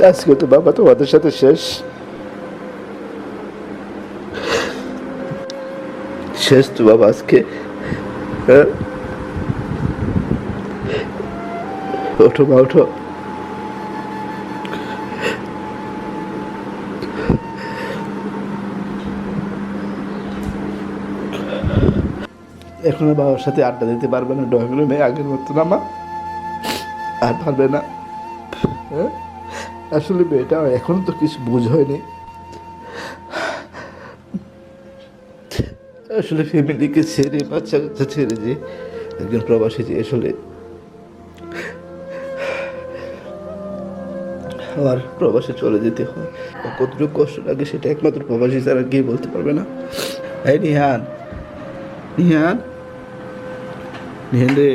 আজকে তো বাবা তোমাদের সাথে শেষ। শেষ তো বাবা আজকে। হ্যাঁ? ওঠো মা, ওঠো। এখন বাবার সাথে আড্ডা দিতে পারবে না, ড্রয়িং রুমে আগের মতো না মা। আর পারবে না। হ্যাঁ? আসলে মেয়েটা এখন তো কিছু বুঝ হয়নি। আসলে ফ্যামিলিকে ছেড়ে বাচ্চা কাচ্চা ছেড়ে যে একজন প্রবাসী যে আসলে আমার প্রবাসে চলে যেতে হয়। কতটুকু কষ্ট লাগে সেটা একমাত্র প্রবাসী তারা গিয়ে বলতে পারবে না। এই নিহান নিহান নিহান রে,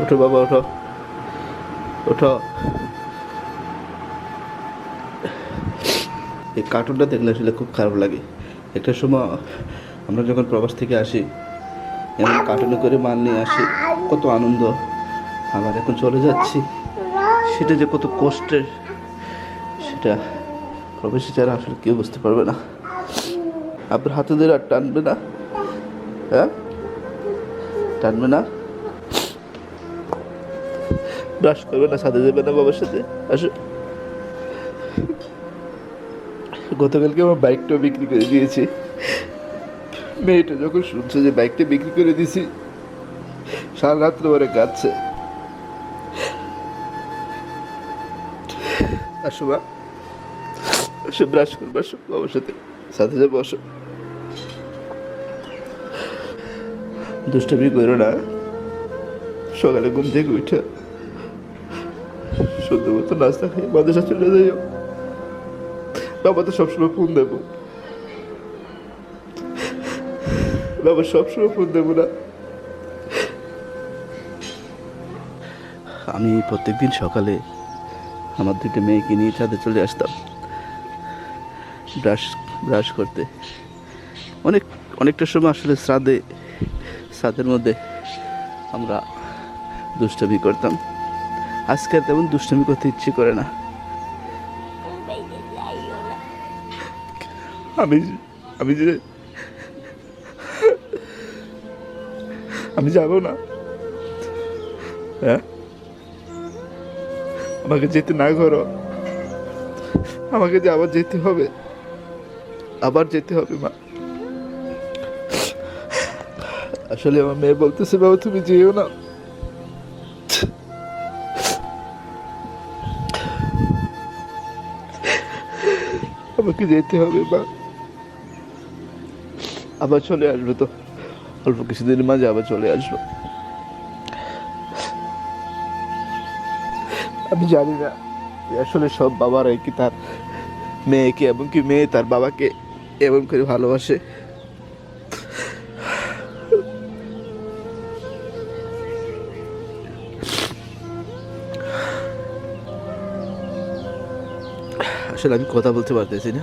ওঠো বাবা, ওঠো ওঠো। এই কার্টুনটা দেখলে আসলে খুব খারাপ লাগে। একটা সময় আমরা যখন প্রবাস থেকে আসি এমন কার্টুনে করে মাল নিয়ে আসি, কত আনন্দ। আবার এখন চলে যাচ্ছি, সেটা যে কত কষ্টের, সেটা প্রবাসী ছাড়া আসলে কেউ বুঝতে পারবে না। আপনার হাতে ধরে আর টানবে না। হ্যাঁ? টানবে না। ব্রাশ করবে না, সাথে যাবে না বাবার সাথে। আসো গতকালকে আমার বাইকটাও বিক্রি করে দিয়েছি। মেয়েটা যখন শুনছে যে বাইকটা বিক্রি করে দিয়েছি সারা রাত্রে ওরে কাঁদছে। আসো মা, আসো ব্রাশ করব, আসো, বাবার সাথে সাথে যাব, আসো। দুষ্টামি করো না, সকালে ঘুম থেকে উঠে সুন্দর মতো নাস্তা খেয়ে মাদ্রাসা চলে যাইও। বাবা তো সবসময় ফোন দেবো। বাবা সবসময় ফোন দেবো না। আমি প্রত্যেকদিন সকালে আমার দুটো মেয়েকে নিয়ে ছাদে চলে আসতাম। ব্রাশ ব্রাশ করতে। অনেক, অনেকটা সময় আসলে শ্রাদ্ধে শ্রাদ্ধের মধ্যে আমরা দুষ্টামি করতাম। আজকে আর তেমন দুষ্টমি করতে ইচ্ছে করে না। আমি আমি যে আমি যাব না। হ্যাঁ? আমাকে যেতে না করো। আমাকে যে আবার যেতে হবে। আবার যেতে হবে, মা। আসলে আমার মেয়ে বলতেছে, বাবা, তুমি যেও না। আমাকে যেতে হবে, মা। আবার চলে আসবে তো। অল্প কিছুদিনের মাঝে আবার চলে আসব। আমি জানি না আসলে সব বাবারাই কি তার মেয়েকে এবং কি মেয়ে তার বাবাকে এমন করে ভালোবাসে। আসলে আমি কথা বলতে পারতেছি না।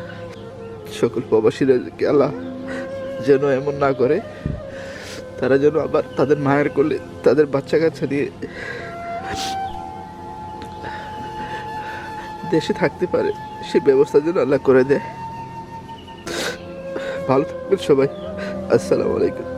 সকল প্রবাসীরা আল্লাহ যেন এমন না করে। তারা যেন আবার তাদের মায়ের করলে তাদের বাচ্চা কাচ্চা দিয়ে দেশে থাকতে পারে, সে ব্যবস্থা যেন আল্লাহ করে দেয়। ভালো থাকবেন সবাই। আসসালামু আলাইকুম।